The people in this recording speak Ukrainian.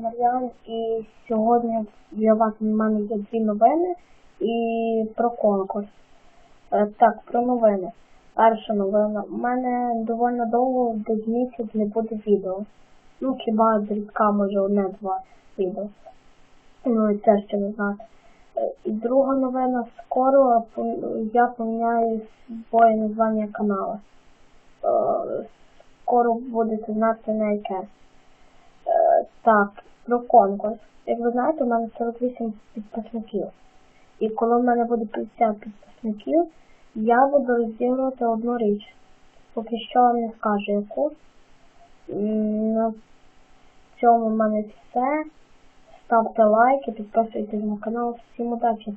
Богдан і сьогодні для вас в мене є дві новини і про конкурс. Е, Так, про новини. Перша новина. У мене доволі довго десь місяць не буде відео. Ну, хіба зрідка може одне-два відео. Ну, і це ще не знати. Е, І друга новина, скоро я поміняю своє названня каналу. Е, Скоро будете знати на яке. Так, про конкурс. Як ви знаєте, у мене 48 підписників. І коли в мене буде 50 підписників, я буду розігрувати одну річ. Поки що вам не скажу яку. На цьому в мене все. Ставте лайки, підписуйтесь на канал. Всім удачі!